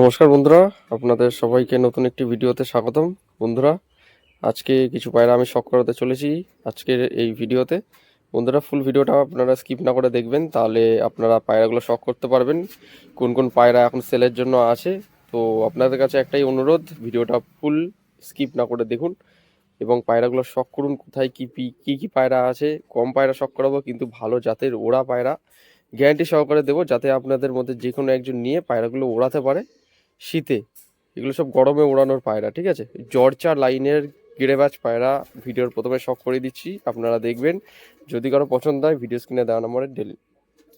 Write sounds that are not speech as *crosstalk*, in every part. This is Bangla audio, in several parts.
নমস্কার বন্ধুরা, আপনাদের সবাইকে নতুন একটি ভিডিওতে স্বাগতম। বন্ধুরা, আজকে কিছু পায়রা আমি শখ করাতে চলেছি আজকের এই ভিডিওতে। বন্ধুরা ফুল ভিডিওটা আপনারা স্কিপ না করে দেখবেন, তাহলে আপনারা পায়রাগুলো শখ করতে পারবেন, কোন কোন পায়রা এখন সেলের জন্য আছে। তো আপনাদের কাছে একটাই অনুরোধ, ভিডিওটা ফুল স্কিপ না করে দেখুন এবং পায়রাগুলো শখ করুন, কোথায় কী পি, কী কী পায়রা আছে, কম পায়রা শখ করাবো, কিন্তু ভালো জাতের ওড়া পায়রা গ্যারান্টি সহকারে দেবো, যাতে আপনাদের মধ্যে যে কোনো একজন নিয়ে পায়রাগুলো ওড়াতে পারে। শীতে। এগুলো সব গরমে ওড়ানোর পায়রা, ঠিক আছে? জর্চা লাইনের গিরেবাজ পায়রা ভিডিওর প্রথমে শখ করে দিচ্ছি, আপনারা দেখবেন। যদি কারও পছন্দ হয়, ভিডিও স্ক্রিনে দেওয়া নম্বরে ডেলি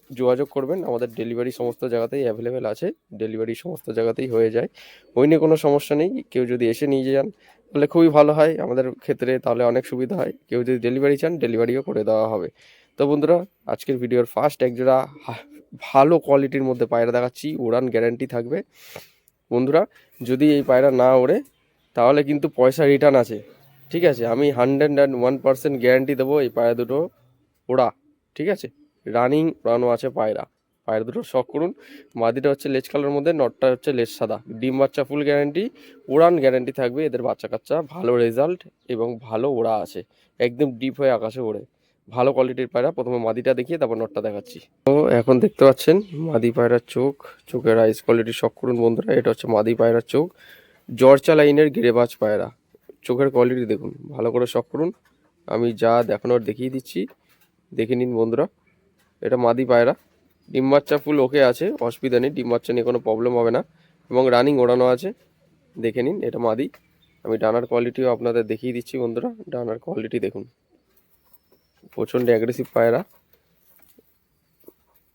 যোগাযোগ করবেন। আমাদের ডেলিভারি সমস্ত জায়গাতেই অ্যাভেলেবেল আছে, ডেলিভারি সমস্ত জায়গাতেই হয়ে যায়। ওই নিয়ে কোনো সমস্যা নেই, কেউ যদি এসে নিয়ে যান, তাহলে খুবই ভালো হয়। আমাদের ক্ষেত্রে তাহলে অনেক সুবিধা হয়। কেউ যদি ডেলিভারি চান, ডেলিভারিও করে দেওয়া হবে। তো বন্ধুরা, আজকের ভিডিওর ফার্স্ট একজোড়া ভালো কোয়ালিটির মধ্যে পায়রা দেখাচ্ছি। উড়ান গ্যারান্টি থাকবে। বন্ধুরা, যদি এই পায়রা না ওড়ে, তাহলে কিন্তু পয়সা রিটার্ন আছে। ঠিক আছে, আমি hundred and one percent guarantee দেবো এই পায়রা দুটো ওড়া। ঠিক আছে রানিং উড়ানো আছে পায়রা। পায়রা দুটো শখ করুন। মাদিটা হচ্ছে লেজ কালার মধ্যে নটটা হচ্ছে লেজ সাদা। ডিম বাচ্চা ফুল গ্যারান্টি উড়ান গ্যারান্টি থাকবে। এদের বাচ্চা কাচ্চা ভালো রেজাল্ট এবং ভালো ওড়া আছে। একদম ডিপ হয়ে আকাশে ওড়ে। ভালো কোয়ালিটির পায়রা। প্রথমে মাদিটা দেখিয়ে তারপর নটটা দেখাচ্ছি। তো এখন দেখতে পাচ্ছেন, মাদি পায়রার চোখ, চোখের আইস কোয়ালিটি শখ করুন বন্ধুরা, এটা হচ্ছে মাদি পায়রার চোখ। জর্চা লাইনের গিরেবাজ পায়রা। চোখের কোয়ালিটি দেখুন, ভালো করে শখ করুন। আমি যা দেখানোর দেখিয়ে দিচ্ছি, দেখে নিন বন্ধুরা। এটা মাদি পায়রা। ডিম বাচ্চা ফুল ওকে আছে, অসুবিধা নেই, ডিম বাচ্চা নিয়ে কোনো প্রবলেম হবে না। এবং রানিং ওড়ানো আছে, দেখে নিন, এটা মাদি। আমি ডানার কোয়ালিটিও আপনাদের দেখিয়ে দিচ্ছি বন্ধুরা, ডানার কোয়ালিটি দেখুন। প্রচণ্ড অ্যাগ্রেসিভ পায়রা।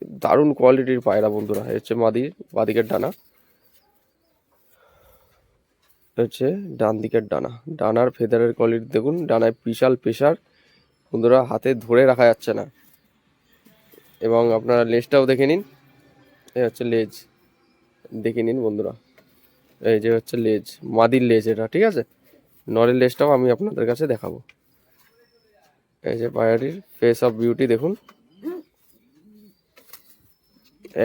দারুণ কোয়ালিটির পায়রা বন্ধুরা। হচ্ছে মাদির বাদিকের ডানা। হচ্ছে ডান দিকের ডানা। ডানার ফেদারের কোয়ালিটি দেখুন, ডানায় বিশাল প্রেশার বন্ধুরা, হাতে ধরে রাখা যাচ্ছে না। এবং আপনারা লেজটাও দেখে নিন। এ হচ্ছে লেজ। দেখে নিন বন্ধুরা। এই যে হচ্ছে লেজ, মাদির লেজ এটা, ঠিক আছে? নরের লেজটাও আমি আপনাদের কাছে দেখাবো। এই যে পায়রাটির ফেস অফ বিউটি দেখুন।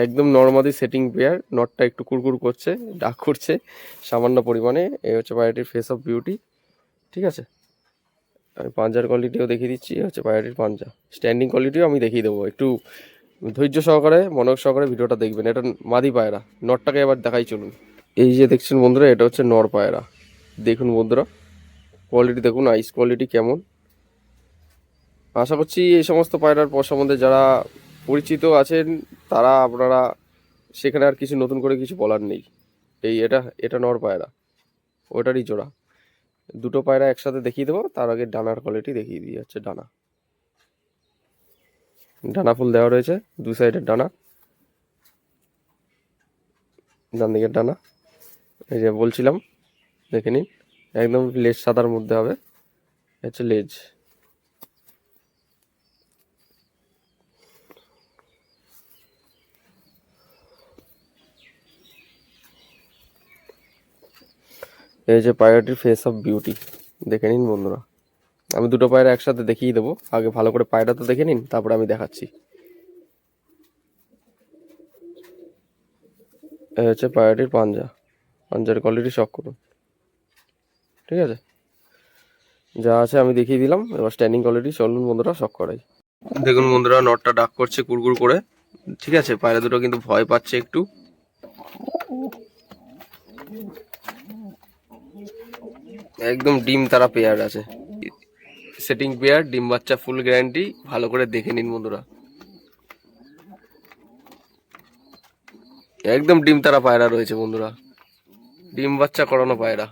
একদম নর্মালি সেটিং পেয়ার নটটা একটু কুরকুর করছে ডাক করছে, সামান্য পরিমাণে। এই হচ্ছে পায়রাটির ফেস অফ বিউটি ঠিক আছে? আমি পাঞ্জার কোয়ালিটিও দেখিয়ে দিচ্ছি হচ্ছে পায়রাটির পাঞ্জা। স্ট্যান্ডিং কোয়ালিটিও আমি দেখিয়ে দেবো, একটু ধৈর্য সহকারে, মনোযোগ সহকারে ভিডিওটা দেখবেন। এটা মাদি পায়রা নটটাকে এবার দেখাই চলুন। এই যে দেখছেন বন্ধুরা, এটা হচ্ছে নর পায়রা। দেখুন বন্ধুরা কোয়ালিটি দেখুন আইস কোয়ালিটি কেমন। আশা করছি এই সমস্ত পায়রার প- সম্বন্ধে যারা পরিচিত আছেন, তারা আপনারা সেখানে আর কিছু নতুন করে কিছু বলার নেই। এই এটা এটা নর পায়রা। ওটারই জোড়া। দুটো পায়রা একসাথে দেখিয়ে দেবো, তার আগে ডানার কোয়ালিটি দেখিয়ে দিয়ে হচ্ছে ডানা। ডানা ফুল দেওয়া রয়েছে, দু সাইডের ডানা। ডান দিকের ডানা। এই যে বলছিলাম, দেখে নিন, একদম লেজ সাদার মধ্যে হবে। হচ্ছে লেজ। এই যে পায়রাটির ফেস অফ বিউটি দেখে নিন বন্ধুরা। আমি দুটো পায়রা একসাথে দেখিয়ে দেবো। আগে ভালো করে পায়রা তো দেখে নিন, তারপরে আমি দেখাচ্ছি। এই হচ্ছে পায়রাটির পাঞ্জা। পাঞ্জার কোয়ালিটি শখ করুন। ঠিক আছে? যা আছে আমি দেখিয়ে দিলাম। এবার স্ট্যান্ডিং কোয়ালিটি চলুন বন্ধুরা শখ করাই। দেখুন বন্ধুরা নটটা ডাক করছে কুড়কুড় করে। ঠিক আছে? পায়রা দুটো কিন্তু ভয় পাচ্ছে একটু। একদম ডিম তারা পেয়ার আছে। সেটিং পেয়ার, ডিম বাচ্চা ফুল গ্যারান্টি, ভালো করে দেখে নিন বন্ধুরা। একদম ডিম তারা পায়রা রয়েছে বন্ধুরা। ডিম বাচ্চা করানো পায়রা।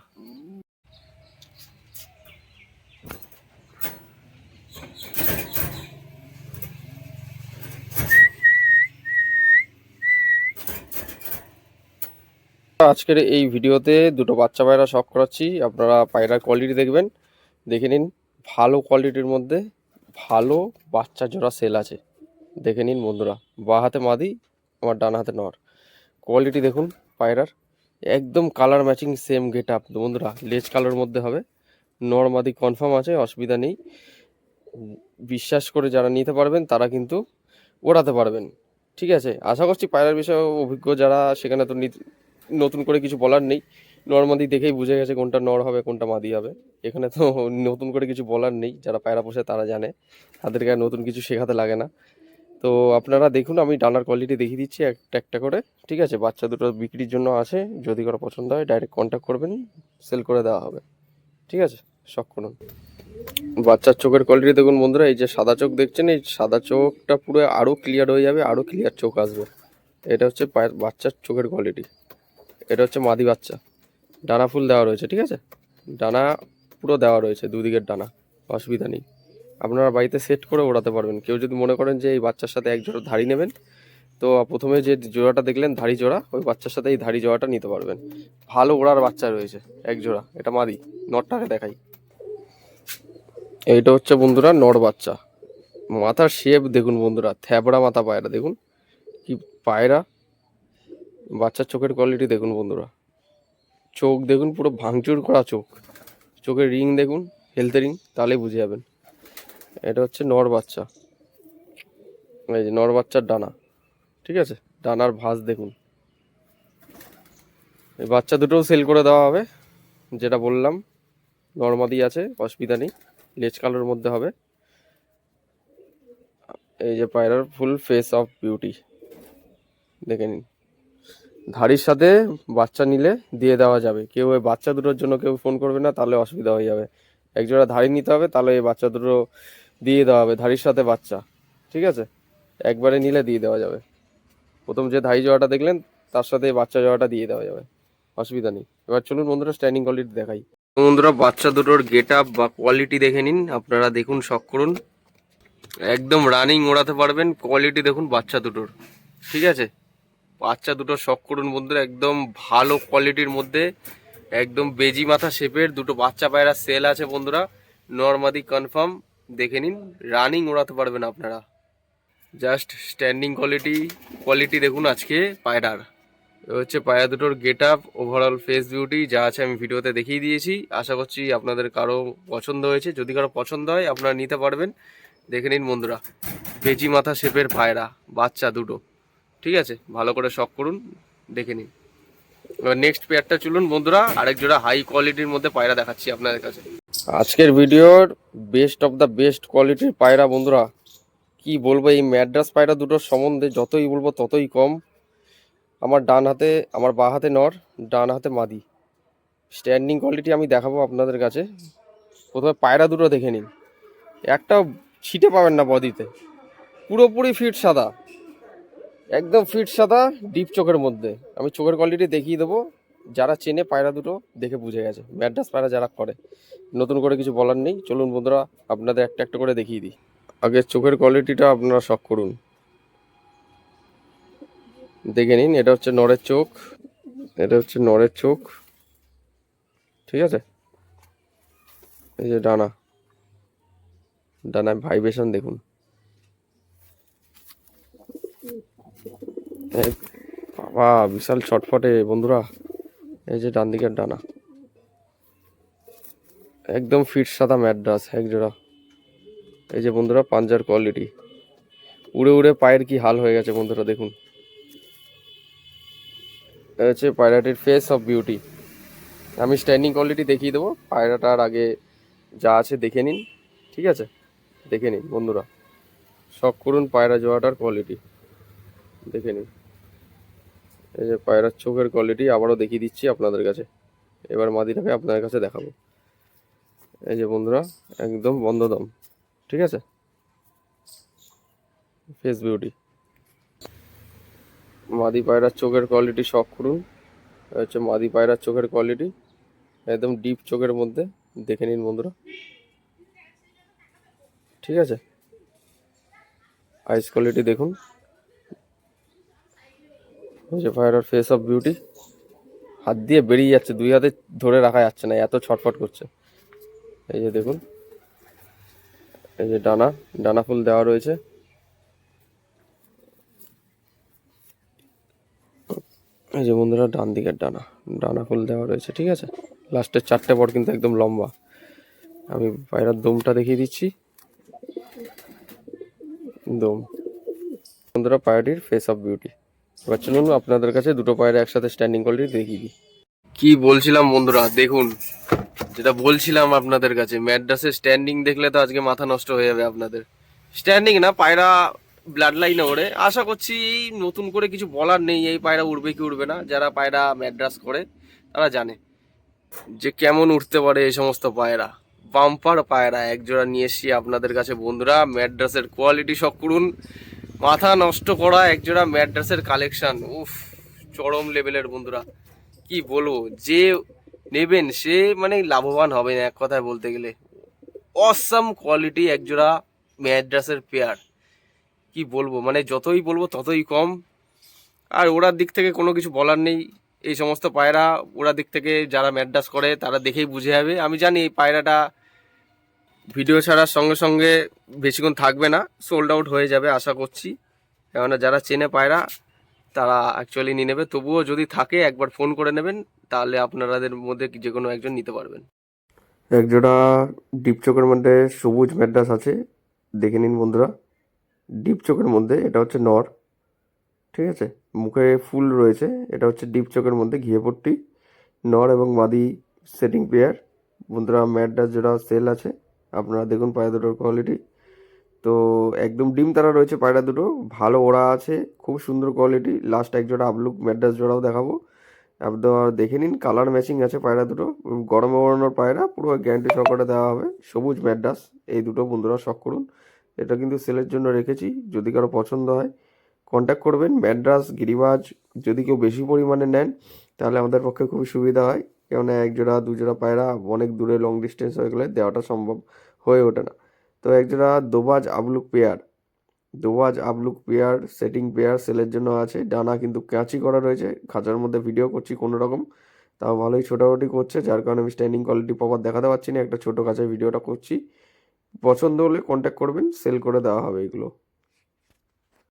আজকের এই ভিডিওতে দুটো বাচ্চা পায়রা শখ করাচ্ছি। আপনারা পায়রার কোয়ালিটি দেখবেন। দেখে নিন, ভালো কোয়ালিটির মধ্যে ভালো বাচ্চা জোড়া সেল আছে। দেখে নিন বন্ধুরা, বা হাতে মাদি, আমার ডান হাতে নর। কোয়ালিটি দেখুন পায়রার, একদম colour matching same get up বন্ধুরা লেজ কালার মধ্যে হবে। নর মাদি কনফার্ম আছে, অসুবিধা নেই। বিশ্বাস করে যারা নিতে পারবেন, তারা কিন্তু ওড়াতে পারবেন। ঠিক আছে? আশা করছি পায়রার বিষয়ে অভিজ্ঞ যারা, সেখানে তো নতুন করে কিছু বলার নেই। নর্মাদি দেখেই বুঝে গেছে কোনটা নর হবে, কোনটা মাদি হবে। এখানে তো *laughs* নতুন করে কিছু বলার নেই। যারা পায়রা পোষে তারা জানে। তাদেরকে আর নতুন কিছু শেখাতে লাগে না। তো আপনারা দেখুন, আমি ডানার কোয়ালিটি দেখিয়ে দিচ্ছি একটা একটা করে। ঠিক আছে? বাচ্চা দুটো বিক্রির জন্য আছে। যদি কারও পছন্দ হয় ডাইরেক্ট কন্ট্যাক্ট করবেন। সেল করে দেওয়া হবে। ঠিক আছে? শখ করুন বাচ্চার চোখের কোয়ালিটি দেখুন বন্ধুরা, এই যে সাদা চোখ দেখছেন, এই সাদা চোখটা পুরো আরও ক্লিয়ার হয়ে যাবে আরও ক্লিয়ার চোখ আসবে। এটা হচ্ছে বাচ্চার চোখের কোয়ালিটি এটা হচ্ছে মাদি বাচ্চা। ডানা ফুল দেওয়া রয়েছে, ঠিক আছে? ডানা পুরো দেওয়া রয়েছে, দুদিকের ডানা, অসুবিধা নেই। আপনারা বাড়িতে সেট করে ওড়াতে পারবেন। কেউ যদি মনে করেন যে এই বাচ্চার সাথে এক জোড়া ধাড়ি নেবেন, তো প্রথমে যে জোড়াটা দেখলেন, ধাড়ি জোড়া, ওই বাচ্চার সাথে এই ধাড়ি জোড়াটা নিতে পারবেন। ভালো ওড়ার বাচ্চা রয়েছে এক জোড়া, এটা মাদি, নটটাকে দেখাই। এইটা হচ্ছে বন্ধুরা নর বাচ্চা। মাথার শেপ দেখুন বন্ধুরা, থ্যাবড়া মাথা পায়রা, দেখুন। কি পায়রা বাচ্চার চোখের কোয়ালিটি দেখুন বন্ধুরা। চোখ দেখুন, পুরো ভাঙচুর করা চোখ। চোখের রিং দেখুন হেলথ রিং তাহলে বুঝে যাবেন। এটা হচ্ছে নর বাচ্চা। এই যে নর বাচ্চার ডানা। ঠিক আছে? ডানার ভাঁজ দেখুন। এই বাচ্চা দুটোও সেল করে দেওয়া হবে। যেটা বললাম, নর্মাদি আছে, অসুবিধা নেই। লেজ কালোর মধ্যে হবে। এই যে পায়রার ফুল ফেস অফ বিউটি দেখে নিন। ধাড়ির সাথে বাচ্চা নিলে দিয়ে দেওয়া যাবে। কেউ ওই বাচ্চা দুটোর জন্য কেউ ফোন করবে না, তাহলে অসুবিধা হয়ে যাবে। একজোড়া ধাড়ি নিতে হবে, তাহলে এই বাচ্চা দুটো দিয়ে দেওয়া হবে, ধাড়ির সাথে বাচ্চা। ঠিক আছে? একবারে নিলে দিয়ে দেওয়া যাবে। প্রথম যে ধাড়ি জোড়াটা দেখলেন, তার সাথে বাচ্চা জোড়াটা দিয়ে দেওয়া যাবে। অসুবিধা নেই। এবার চলুন বন্ধুরা স্ট্যান্ডিং কোয়ালিটি দেখাই। বন্ধুরা, বাচ্চা দুটোর গেট আপ বা কোয়ালিটি দেখে নিন, আপনারা দেখুন শখ করুন। একদম রানিং ওড়াতে পারবেন কোয়ালিটি দেখুন বাচ্চা দুটোর। ঠিক আছে? বাচ্চা দুটো শখ করুন বন্ধুরা, একদম ভালো কোয়ালিটির মধ্যে, একদম বেজি মাথা শেপের দুটো বাচ্চা পায়রা সেল আছে বন্ধুরা, নর্মাদি কনফার্ম দেখে নিন রানিং ওড়াতে পারবেন আপনারা। জাস্ট স্ট্যান্ডিং কোয়ালিটি কোয়ালিটি দেখুন আজকে পায়রার। হচ্ছে পায়রা দুটোর get up overall face beauty যা আছে আমি ভিডিওতে দেখিয়ে দিয়েছি। আশা করছি আপনাদের কারও পছন্দ হয়েছে। যদি কারও পছন্দ হয়, আপনারা নিতে পারবেন। দেখে নিন বন্ধুরা, বেজি মাথা শেপের পায়রা, বাচ্চা দুটো। ঠিক আছে, ভালো করে শখ করুন, দেখে নিন। এবার নেক্সট পেয়ারটা চলুন বন্ধুরা, আরেক জোড়া হাই কোয়ালিটির মধ্যে পায়রা দেখাচ্ছি আপনাদের কাছে। আজকের ভিডিওর বেস্ট অফ দ্য বেস্ট কোয়ালিটির পায়রা বন্ধুরা, কি বলব, এই ম্যাড্রাস পায়রা দুটোর সম্বন্ধে যতই বলব ততই কম। আমার ডান হাতে, আমার বাঁ হাতে নর, ডান হাতে মাদি। স্ট্যান্ডিং কোয়ালিটি আমি দেখাবো আপনাদের কাছে। প্রথমে পায়রা দুটো দেখে নিন। একটা ছিটে পাবেন না বডিতে। পুরোপুরি ফিট সাদা। একদম ফিট সাদা ডিপ চোখের মধ্যে। আমি চোখের কোয়ালিটি দেখিয়ে দেবো। যারা চেনে পায়রা দুটো, দেখে বুঝে গেছে। ম্যাড্রাস পায়রা যারা করে। নতুন করে কিছু বলার নেই। চলুন বন্ধুরা, আপনাদের একটা একটা করে দেখিয়ে দিই। আগে চোখের কোয়ালিটিটা আপনারা শখ করুন। দেখে নিন, এটা হচ্ছে নরের চোখ। এটা হচ্ছে নরের চোখ। ঠিক আছে? এই যে ডানা। ডানায় ভাইব্রেশন দেখুন। বাবা, বিশাল ছটফটে বন্ধুরা। এই যে ডান দিকের ডানা। একদম ফিট সাদা ম্যাড্রাস এক জোড়া। এই যে বন্ধুরা, পাঞ্জার কোয়ালিটি। উড়ে উড়ে পায়ের কি হাল হয়ে গেছে বন্ধুরা, দেখুন। হচ্ছে পায়রাটির ফেস অফ বিউটি আমি স্ট্যান্ডিং কোয়ালিটি দেখিয়ে দেবো। পায়রাটার আগে যা আছে দেখে নিন, ঠিক আছে? দেখে নিন বন্ধুরা। শখ করুন পায়রা জোয়াটার কোয়ালিটি দেখে নিন। এই যে পায়রার চোখের কোয়ালিটি আবারও দেখিয়ে দিচ্ছি আপনাদের কাছে। এবার মাদিটাকে আপনাদের কাছে দেখাবো। এই যে বন্ধুরা, একদম বন্ধ দম ঠিক আছে? ফেস বিউটি মাদি পায়রার চোখের কোয়ালিটি শখ করুন। হচ্ছে মাদি পায়রার চোখের কোয়ালিটি একদম ডিপ চোখের মধ্যে, দেখে নিন বন্ধুরা। ঠিক আছে? আইস কোয়ালিটি দেখুন। এই যে পায়রার ফেস অফ বিউটি হাত দিয়ে বেরিয়ে যাচ্ছে, দুই হাতে ধরে রাখা যাচ্ছে না, এত ছটফট করছে। এই যে দেখুন, এই যে ডানা ডানা ফুল দেওয়া রয়েছে। এই যে বন্ধুরা, ডান দিকের ডানা ডানা ফুল দেওয়া রয়েছে, ঠিক আছে? লাস্টের চারটে পর কিন্তু একদম লম্বা। আমি পায়রার দমটা দেখিয়ে দিচ্ছি। দম। বন্ধুরা পায়রাটির ফেস অফ বিউটি এবার চলুন, আপনাদের কাছে দুটো পায়রা একসাথে স্ট্যান্ডিং কোয়ালিটি দেখিয়ে দিই। কি বলছিলাম বন্ধুরা, দেখুন, যেটা বলছিলাম আপনাদের কাছে, ম্যাড্রাসের স্ট্যান্ডিং দেখলে তো আজকে মাথা নষ্ট হয়ে যাবে আপনাদের। স্ট্যান্ডিং না, পায়রা ব্লাড লাইনে ওড়ে। আশা করছি এই নতুন করে কিছু বলার নেই, এই পায়রা উড়বে কি উড়বে না, যারা পায়রা ম্যাড্রাস করে, তারা জানে যে কেমন উঠতে পারে এই সমস্ত পায়রা। বাম্পার পায়রা, একজোড়া নিয়ে এসছি আপনাদের কাছে বন্ধুরা, ম্যাড্রাসের কোয়ালিটি শখ করুন। মাথা নষ্ট করা একজোড়া ম্যাড্রাসের কালেকশন উফ, চরম লেভেলের বন্ধুরা। কি বলব? যে নেবেন, সে মানে লাভবান হবে না এক কথায় বলতে গেলে। অসাম কোয়ালিটি একজোড়া ম্যাড্রাসের পেয়ার কি বলব? মানে যতই বলব, ততই কম। আর ওরার দিক থেকে কোনো কিছু বলার নেই। এই সমস্ত পায়রা, ওরা দিক থেকে যারা ম্যাড্রাস করে, তারা দেখেই বুঝে যাবে। আমি জানি এই পায়রাটা ভিডিও ছাড়ার সঙ্গে সঙ্গে বেশিক্ষণ থাকবে না সোল্ড আউট হয়ে যাবে আশা করছি। কেননা যারা চেনে পায়রা, তারা অ্যাকচুয়ালি নিয়ে নেবে। তবুও যদি থাকে, একবার ফোন করে নেবেন, তাহলে আপনাদের মধ্যে যে কোনো একজন নিতে পারবেন। এক জোড়া ডিপ চোখের মধ্যে সবুজ ম্যাড্রাস আছে। দেখে নিন বন্ধুরা। ডিপ চোখের মধ্যে, এটা হচ্ছে নর। ঠিক আছে? মুখে ফুল রয়েছে। এটা হচ্ছে ডিপ চোখের মধ্যে ঘিয়ে পট্টি। নর এবং মাদি সেটিং পেয়ার বন্ধুরা ম্যাড্রাস যেটা সেল আছে। আপনারা দেখুন পায়রা দুটোর কোয়ালিটি তো একদম ডিম তারা রয়েছে পায়রা দুটো। ভালো ওড়া আছে, খুব সুন্দর কোয়ালিটি লাস্ট এক জোড়া আবলুক ম্যাড্রাস জোড়াও দেখাবো। আপনারা দেখে নিন কালার ম্যাচিং আছে পায়রা দুটো। গরমে ওড়ানোর পায়রা, পুরো গ্যারান্টি সহকারে দেওয়া হবে। সবুজ ম্যাড্রাস, এই দুটো বন্ধুরা শখ করুন। এটা কিন্তু সেলের জন্য রেখেছি, যদি কারও পছন্দ হয় কন্ট্যাক্ট করবেন। ম্যাড্রাস, গিরিবাজ, যদি কেউ বেশি পরিমাণে নেন, তাহলে আমাদের পক্ষে খুবই সুবিধা হয়। কেননা এক জোড়া দু জোড়া পায়রা অনেক দূরে লং ডিস্টেন্স হয়ে গেলে দেওয়াটা সম্ভব হয়ে ওঠে না। তো এক জোড়া দোবাজ আবলুক পেয়ার, দোবাজ আবলুক পেয়ার সেটিং পেয়ার সেলের জন্য আছে। ডানা কিন্তু ক্যাচি করা রয়েছে। খাঁচার মধ্যে ভিডিও করছি কোনো রকম তাও ভালোই ছোটাছুটি করছে, যার কারণে আমি স্ট্যান্ডিং কোয়ালিটি প্রপার দেখাতে পারছি না। একটা ছোটো কাছে ভিডিওটা করছি। পছন্দ হলে কন্ট্যাক্ট করবেন সেল করে দেওয়া হবে এগুলো।